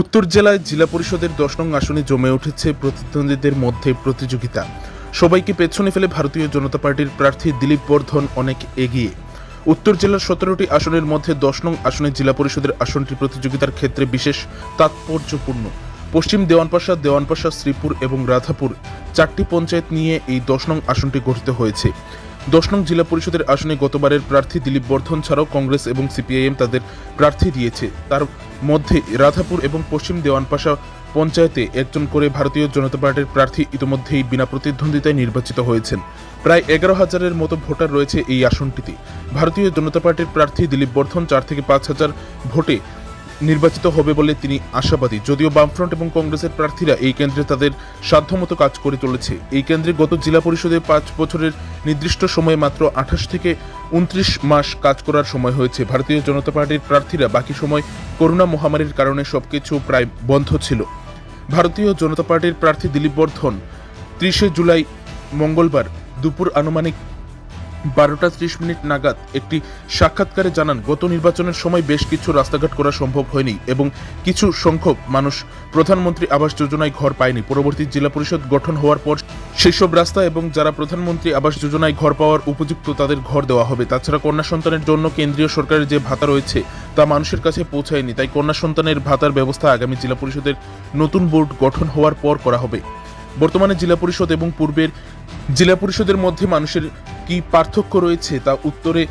উত্তর জেলায় জেলা পরিষদের দশ নং আসনে জমে উঠেছে প্রতিদ্বন্দ্বীদের মধ্যে প্রতিযোগিতা। সবাইকে পেছনে ফেলে ভারতীয় জনতা পার্টির প্রার্থী দিলীপ বর্ধন অনেক এগিয়ে। উত্তর জেলার সতেরোটি আসনের মধ্যে দশ নং আসনে জেলা পরিষদের আসনটি প্রতিযোগিতার ক্ষেত্রে বিশেষ তাৎপর্যপূর্ণ। পশ্চিম দেওয়ানপাশা দেওয়ানপাশা, শ্রীপুর এবং রাধাপুর চারটি পঞ্চায়েত নিয়ে এই দশ নং আসনটি গঠিত হয়েছে। দশ নং জেলা পরিষদের আসনে গতবারের প্রার্থী দিলীপ বর্ধন ছাড়াও কংগ্রেস এবং সিপিআইএম তাদের প্রার্থী দিয়েছে। তার মধ্যে রাধাপুর এবং পশ্চিম দেওয়ানপাশা পঞ্চায়েতে একজন করে ভারতীয় জনতা পার্টির প্রার্থী ইতিমধ্যেই বিনা প্রতিদ্বন্দ্বিতায় নির্বাচিত হয়েছেন। প্রায় এগারো হাজারের মতো ভোটার রয়েছে এই আসনটিতে। ভারতীয় জনতা পার্টির প্রার্থী দিলীপ বর্ধন চার থেকে পাঁচ হাজার ভোটে নির্বাচিত হবে বলে তিনি আশাবাদী। যদিও বামফ্রন্ট এবং কংগ্রেসের প্রার্থীরা এই কেন্দ্রে তাদের সাধ্যমতো কাজ করে চলেছে। এই কেন্দ্রে গত জেলা পরিষদে পাঁচ বছরের নির্দিষ্ট সময়ে মাত্র আঠাশ থেকে উনত্রিশ মাস কাজ করার সময় হয়েছে। ভারতীয় জনতা পার্টির প্রার্থীরা বাকি সময় করোনা মহামারীর কারণে সবকিছু প্রায় বন্ধ ছিল। ভারতীয় জনতা পার্টির প্রার্থী দিলীপ বর্ধন ত্রিশে জুলাই মঙ্গলবার দুপুর আনুমানিক বারোটা ত্রিশ মিনিট নাগাদ একটি সাক্ষাৎকারে জানান, গত নির্বাচনের সময় বেশ কিছু রাস্তাঘাট করা সম্ভব হয়নি এবং কিছু সংখ্যক মানুষ প্রধানমন্ত্রী আবাস যোজনায় ঘর পায়নি। পরবর্তী জেলা পরিষদ গঠন হওয়ার পর সেসব রাস্তা এবং যারা প্রধানমন্ত্রী আবাস যোজনায় ঘর পাওয়ার উপযুক্ত তাদের ঘর দেওয়া হবে। তাছাড়া কন্যা সন্তানের জন্য কেন্দ্রীয় সরকারের যে ভাতা রয়েছে তা মানুষের কাছে পৌঁছায়নি, তাই কন্যা সন্তানের ভাতার ব্যবস্থা আগামী জেলা পরিষদের নতুন বোর্ড গঠন হওয়ার পর করা হবে। বর্তমানে জেলা পরিষদ এবং পূর্বের জেলা পরিষদের মধ্যে মানুষের কি পার্থক্য রয়েছে তা উত্তরে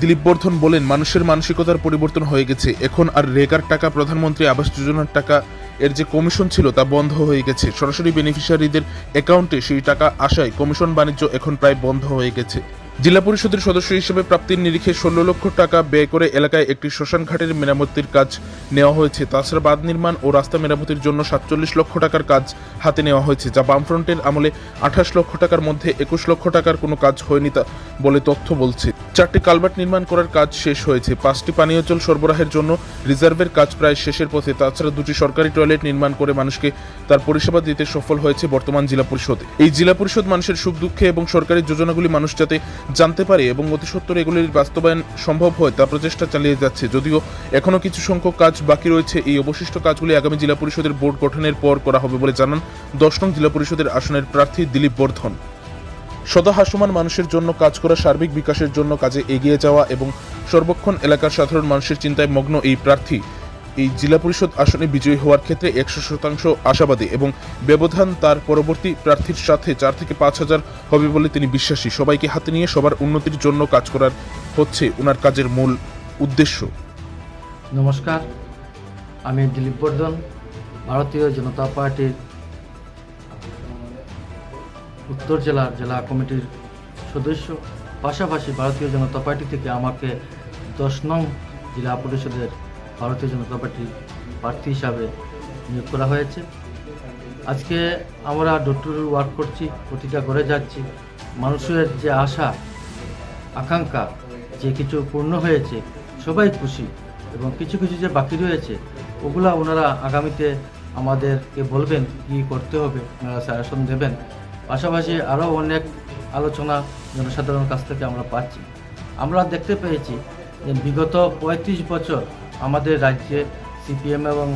দিলীপ বর্ধন বলেন, মানুষের মানসিকতার পরিবর্তন হয়ে গেছে। এখন আর রেগার টাকা, প্রধানমন্ত্রী আবাস যোজনার টাকা এর যে কমিশন ছিল তা বন্ধ হয়ে গেছে। সরাসরি বেনিফিশিয়ারিদের অ্যাকাউন্টে সেই টাকা আসায় কমিশন বাণিজ্য এখন প্রায় বন্ধ হয়ে গেছে। জেলা পরিষদের সদস্য হিসেবে প্রাপ্তির নিরিখে ষোলো লক্ষ টাকা ব্যয় করে এলাকায় একটি শ্মশান ঘাটের মেরামতির কাজ নেওয়া হয়েছে। তাছাড়া বাঁধ নির্মাণ ও রাস্তা মেরামতির জন্য সাতচল্লিশ লক্ষ টাকার কাজ হাতে নেওয়া হয়েছে, যা বামফ্রন্টের আমলে আঠাশ লক্ষ টাকার মধ্যে একুশ লক্ষ টাকার কোনো কাজ হয়নি তা বলে তথ্য বলছে। চারটি কালভার্ট নির্মাণ করার কাজ শেষ হয়েছে। পাঁচটি পানীয় জল সরবরাহের জন্য রিজার্ভের কাজ প্রায় শেষের পথে। তাছাড়া দুটি সরকারি টয়লেট নির্মাণ করে মানুষকে তার পরিষেবা দিতে সফল হয়েছে বর্তমান জেলা পরিষদ। এই জেলা পরিষদ মানুষের সুখ দুঃখে এবং সরকারি যোজনাগুলি মানুষ যাতে জানতে পারে এবং অতি সত্বর এগুলির বাস্তবায়ন সম্ভব হয়, তা প্রচেষ্টা চালিয়ে যাচ্ছে। যদিও এখনও কিছু সংখ্যক কাজ বাকি রয়েছে, এই অবশিষ্ট কাজগুলি আগামী জেলা পরিষদের বোর্ড গঠনের পর করা হবে বলে জানান দশ নং জেলা পরিষদের আসনের প্রার্থী দিলীপ বর্ধন। সদা হাসমান মানুষের জন্য কাজ করা সার্বিক বিকাশের জন্য কাজে এগিয়ে যাওয়া এবং সর্বক্ষণ এলাকার সাধারণ মানুষের চিন্তায় মগ্ন এই প্রার্থী। এই জেলা পরিষদ আসনে বিজয়ী হওয়ার ক্ষেত্রে একশো শতাংশ আশাবাদী এবং ব্যবধান তার পরবর্তী প্রার্থীর সাথে চার থেকে পাঁচ হাজার হবে বলে তিনি বিশ্বাসী। সবাইকে হাতে নিয়ে সবার উন্নতির জন্য কাজ করার হচ্ছে ওনার কাজের মূল উদ্দেশ্য। নমস্কার, আমি দিলীপ বর্ধন, ভারতীয় জনতা পার্টির উত্তর জেলার জেলা কমিটির সদস্য। পাশাপাশি ভারতীয় জনতা পার্টি থেকে আমাকে দশ নং জেলা পরিষদের ভারতীয় জনতা পার্টির প্রার্থী হিসাবে নিয়োগ করা হয়েছে। আজকে আমরা ডোর টু ডোর ওয়ার্ক করছি, প্রতিটা ঘরে যাচ্ছি। মানুষের যে আশা, আকাঙ্ক্ষা, যে কিছু পূর্ণ হয়েছে, সবাই খুশি এবং কিছু কিছু যে বাকি রয়েছে, ওগুলা ওনারা আগামীতে আমাদেরকে বলবেন কি করতে হবে, ওনারা সাজেশন দেবেন। পাশাপাশি আরও অনেক আলোচনা জনসাধারণের কাছ থেকে আমরা পাচ্ছি। আমরা দেখতে পেয়েছি যে বিগত পঁয়ত্রিশ বছর আমাদের রাজ্যে সিপিএম এবং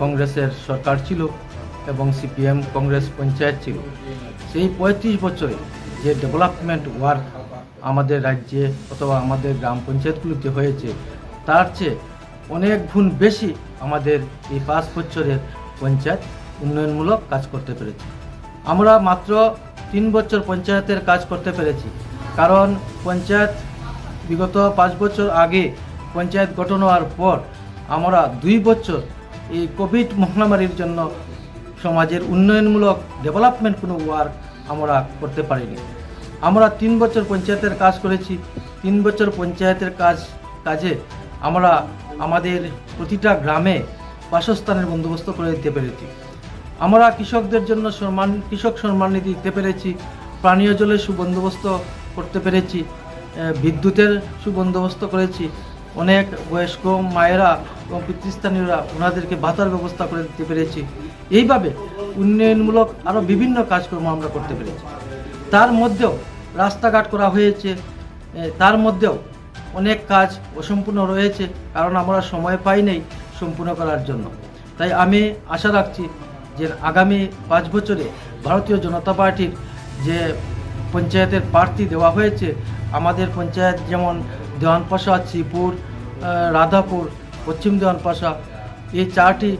কংগ্রেসের সরকার ছিল এবং সিপিএম কংগ্রেস পঞ্চায়েত ছিল। সেই পঁয়ত্রিশ বছরে যে ডেভেলপমেন্ট ওয়ার্ক আমাদের রাজ্যে অথবা আমাদের গ্রাম পঞ্চায়েতগুলিতে হয়েছে, তার চেয়ে অনেক গুণ বেশি আমাদের এই পাঁচ বছরের পঞ্চায়েত উন্নয়নমূলক কাজ করতে পেরেছে। আমরা মাত্র তিন বছর পঞ্চায়েতের কাজ করতে পেরেছি, কারণ পঞ্চায়েত বিগত পাঁচ বছর আগে পঞ্চায়েত গঠন হওয়ার পর আমরা দুই বছর এই কোভিড মহামারীর জন্য সমাজের উন্নয়নমূলক ডেভেলপমেন্ট কোনো ওয়ার্ক আমরা করতে পারিনি। আমরা তিন বছর পঞ্চায়েতের কাজ করেছি। তিন বছর পঞ্চায়েতের কাজ, কাজে আমরা আমাদের প্রতিটা গ্রামে বাসস্থানের বন্দোবস্ত করে দিতে পেরেছি। আমরা কৃষকদের জন্য সম্মান, কৃষক সম্মান নিধি দিতে পেরেছি। পানীয় জলের সুবন্দোবস্ত করতে পেরেছি। বিদ্যুতের সুবন্দোবস্ত করেছি। অনেক বয়স্ক মায়েরা এবং পিতৃস্থানীয়রা ওনাদেরকে ভাতার ব্যবস্থা করে দিতে পেরেছি। এইভাবে উন্নয়নমূলক আরও বিভিন্ন কাজকর্ম আমরা করতে পেরেছি। তার মধ্যেও রাস্তাঘাট করা হয়েছে তার মধ্যেও অনেক কাজ অসম্পূর্ণ রয়েছে, কারণ আমরা সময় পাই নাই সম্পূর্ণ করার জন্য। তাই আমি আশা রাখছি যে আগামী পাঁচ বছরে ভারতীয় জনতা পার্টির যে পঞ্চায়েতের প্রার্থী দেওয়া হয়েছে, আমাদের পঞ্চায়েত যেমন দেওয়ানপাশা আহ, রাধাপুর পশ্চিম দেওয়ানপাশা এই চারটি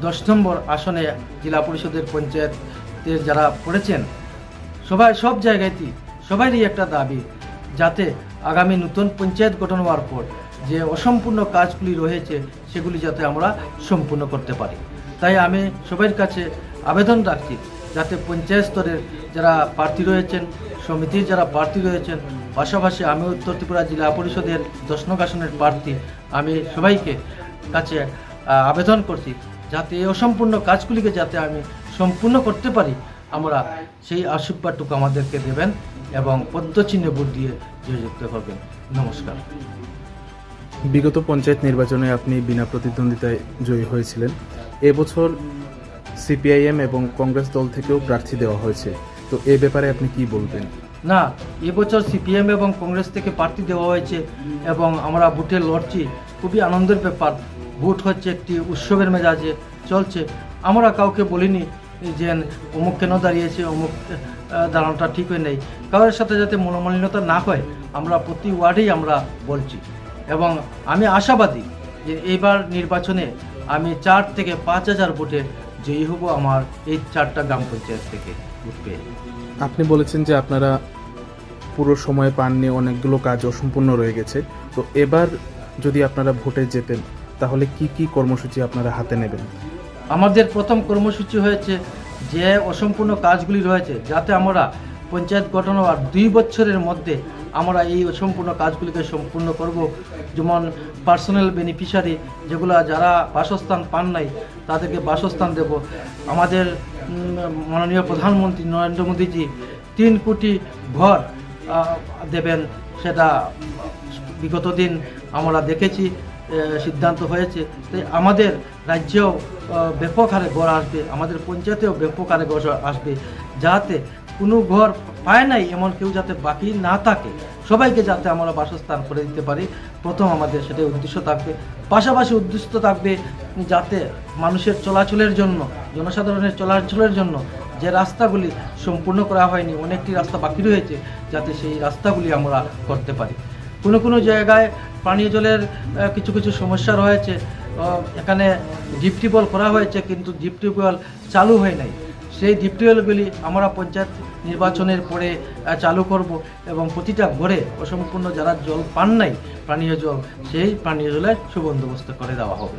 দশ নম্বর আসনে জেলা পরিষদের পঞ্চায়েতের যারা পড়েছেন সবাই সব জায়গাতেই সবারই একটা দাবি যাতে আগামী নতুন পঞ্চায়েত গঠন হওয়ার পর যে অসম্পূর্ণ কাজগুলি রয়েছে সেগুলি যাতে আমরা সম্পূর্ণ করতে পারি। তাই আমি সবার কাছে আবেদন রাখছি যাতে পঞ্চায়েত স্তরের যারা প্রার্থী রয়েছেন, সমিতির যারা প্রার্থী রয়েছেন, পাশাপাশি আমি উত্তর ত্রিপুরা জেলা পরিষদের দশ আসনের প্রার্থী, আমি সবাইকে কাছে আবেদন করছি যাতে এই অসম্পূর্ণ কাজগুলিকে যাতে আমি সম্পূর্ণ করতে পারি। আমরা সেই আশীর্বাদটুকু আমাদেরকে দেবেন এবং পদ্মচিহ্নে ভোট দিয়ে জয়যুক্ত করবেন। নমস্কার। বিগত পঞ্চায়েত নির্বাচনে আপনি বিনা প্রতিদ্বন্দ্বিতায় জয়ী হয়েছিলেন। এবছর সিপিআইএম এবং কংগ্রেস দল থেকেও প্রার্থী দেওয়া হয়েছে। তো এ ব্যাপারে আপনি কি বলবেন? না এবছর সিপিএম এবং কংগ্রেস থেকে প্রার্থী দেওয়া হয়েছে এবং আমরা ভোটে লড়ছি। খুবই আনন্দের ব্যাপার। ভোট হচ্ছে একটি উৎসবের মেজাজে চলছে। আমরা কাউকে বলিনি যে অমুক কেন দাঁড়িয়েছে, অমুক দাঁড়ানোটা ঠিক হয় নাই কারোর সাথে যাতে মনোমালিন্যতা না হয়, আমরা প্রতি ওয়ার্ডেই আমরা বলছি। এবং আমি আশাবাদী যে এইবার নির্বাচনে আমি চার থেকে পাঁচ হাজার ভোটে জয়ী হব আমার এই চারটা গ্রাম পঞ্চায়েত থেকে উঠবে আপনি বলেছেন যে আপনারা পুরো সময় পাননি অনেকগুলো কাজ অসম্পূর্ণ রয়ে গেছে। তো এবার যদি আপনারা ভোটে যেতেন তাহলে কি কি কর্মসূচি আপনারা হাতে নেবেন? আমাদের প্রথম কর্মসূচি হয়েছে যে অসম্পূর্ণ কাজগুলি রয়েছে যাতে আমরা পঞ্চায়েত গঠন হওয়ার দুই বছরের মধ্যে আমরা এই অসম্পূর্ণ কাজগুলিকে সম্পূর্ণ করব। যেমন পার্সোনাল বেনিফিশিয়ারি যেগুলো যারা বাসস্থান পান নাই, তাদেরকে বাসস্থান দেব। আমাদের মাননীয় প্রধানমন্ত্রী নরেন্দ্র মোদীজি তিন কোটি ঘর দেবেন। সেটা বিগত দিন আমরা দেখেছি সিদ্ধান্ত হয়েছে। তাই আমাদের রাজ্যেও ব্যাপক হারে ঘর আসবে, আমাদের পঞ্চায়েতেও ব্যাপক হারে ঘর আসবে যাতে কোনো ঘর পায় নাই, এমন কেউ যাতে বাকি না থাকে। সবাইকে যাতে আমরা বাসস্থান করে দিতে পারি। প্রথম আমাদের সেটাই উদ্দেশ্য থাকবে। পাশাপাশি উদ্দেশ্য থাকবে যাতে মানুষের চলাচলের জন্য, জনসাধারণের চলাচলের জন্য যে রাস্তাগুলি সম্পূর্ণ করা হয়নি, অনেকটি রাস্তা বাকি রয়েছে, যাতে সেই রাস্তাগুলি আমরা করতে পারি। কোনো কোনো জায়গায় পানীয় জলের কিছু কিছু সমস্যা রয়েছে এখানে ডিপ টিউবওয়েল করা হয়েছে, কিন্তু ডিপ টিউবওয়েল চালু হয় নাই। সেই ডিপ টিউবওয়েলগুলি আমরা পঞ্চায়েত নির্বাচনের পরে চালু করব এবং প্রতিটা ঘরে অসম্পূর্ণ যারা জল পান নাই, পানীয় জল, সেই পানীয় জলের সুবন্দোবস্ত করে দেওয়া হবে।